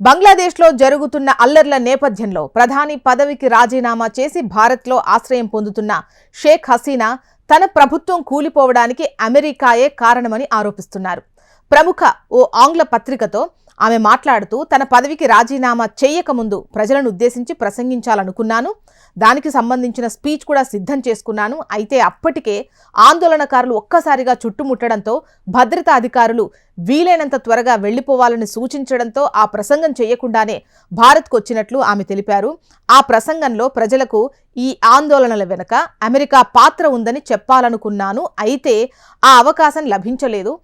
బంగ్లాదేశ్లో జరుగుతున్న అల్లర్ల నేపథ్యంలో ప్రధాని పదవికి రాజీనామా చేసి భారత్లో ఆశ్రయం పొందుతున్న షేక్ హసీనా తన ప్రభుత్వం కూలిపోవడానికి అమెరికాయే కారణమని ఆరోపిస్తున్నారు. ప్రముఖ ఓ ఆంగ్ల పత్రికతో ఆమె మాట్లాడుతూ తన పదవికి రాజీనామా చేయకముందు ప్రజలను ఉద్దేశించి ప్రసంగించాలనుకున్నాను. దానికి సంబంధించిన స్పీచ్ కూడా సిద్ధం చేసుకున్నాను. అయితే అప్పటికే ఆందోళనకారులు ఒక్కసారిగా చుట్టుముట్టడంతో భద్రతా అధికారులు వీలైనంత త్వరగా వెళ్ళిపోవాలని సూచించడంతో ఆ ప్రసంగం చేయకుండానే భారత్కు వచ్చినట్లు ఆమె తెలిపారు. ఆ ప్రసంగంలో ప్రజలకు ఈ ఆందోళనల వెనుక అమెరికా పాత్ర ఉందని చెప్పాలనుకున్నాను. అయితే ఆ అవకాశం లభించలేదు.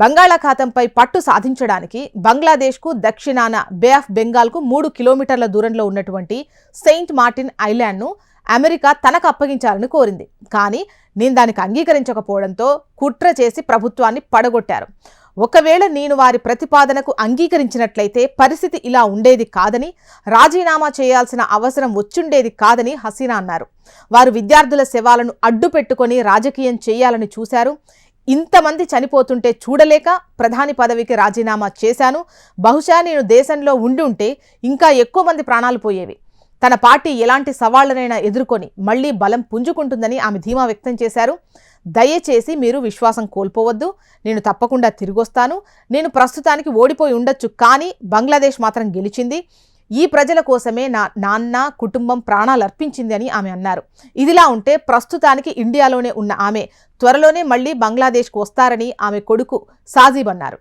బంగాళాఖాతంపై పట్టు సాధించడానికి బంగ్లాదేశ్కు దక్షిణాన బే ఆఫ్ బెంగాల్కు మూడు కిలోమీటర్ల దూరంలో ఉన్నటువంటి సెయింట్ మార్టిన్ ఐలాండ్ను అమెరికా తనకు అప్పగించాలని కోరింది. కానీ నేను దానికి అంగీకరించకపోవడంతో కుట్ర చేసి ప్రభుత్వాన్ని పడగొట్టారు. ఒకవేళ నేను వారి ప్రతిపాదనకు అంగీకరించినట్లయితే పరిస్థితి ఇలా ఉండేది కాదని రాజీనామా చేయాల్సిన అవసరం వచ్చుండేది కాదని హసీనా అన్నారు. వారు విద్యార్థుల శవాలను అడ్డు పెట్టుకొని రాజకీయం చేయాలని చూశారు. ఇంతమంది చనిపోతుంటే చూడలేక ప్రధాని పదవికి రాజీనామా చేశాను. బహుశా నేను దేశంలో ఉండి ఉంటే ఇంకా ఎక్కువ మంది ప్రాణాలు పోయేవి. తన పార్టీ ఎలాంటి సవాళ్ళనైనా ఎదుర్కొని మళ్ళీ బలం పుంజుకుంటుందని ఆమె ధీమా వ్యక్తం చేశారు. దయచేసి మీరు విశ్వాసం కోల్పోవద్దు. నేను తప్పకుండా తిరిగొస్తాను. నేను ప్రస్తుతానికి ఓడిపోయి ఉండొచ్చు కానీ బంగ్లాదేశ్ మాత్రం గెలిచింది. ఈ ప్రజల కోసమే నా నాన్న కుటుంబం ప్రాణాలు అర్పించింది అని ఆమె అన్నారు. ఇదిలా ఉంటే ప్రస్తుతానికి ఇండియాలోనే ఉన్న ఆమె త్వరలోనే మళ్ళీ బంగ్లాదేశ్కు వస్తారని ఆమె కొడుకు సాజీబ్ అన్నారు.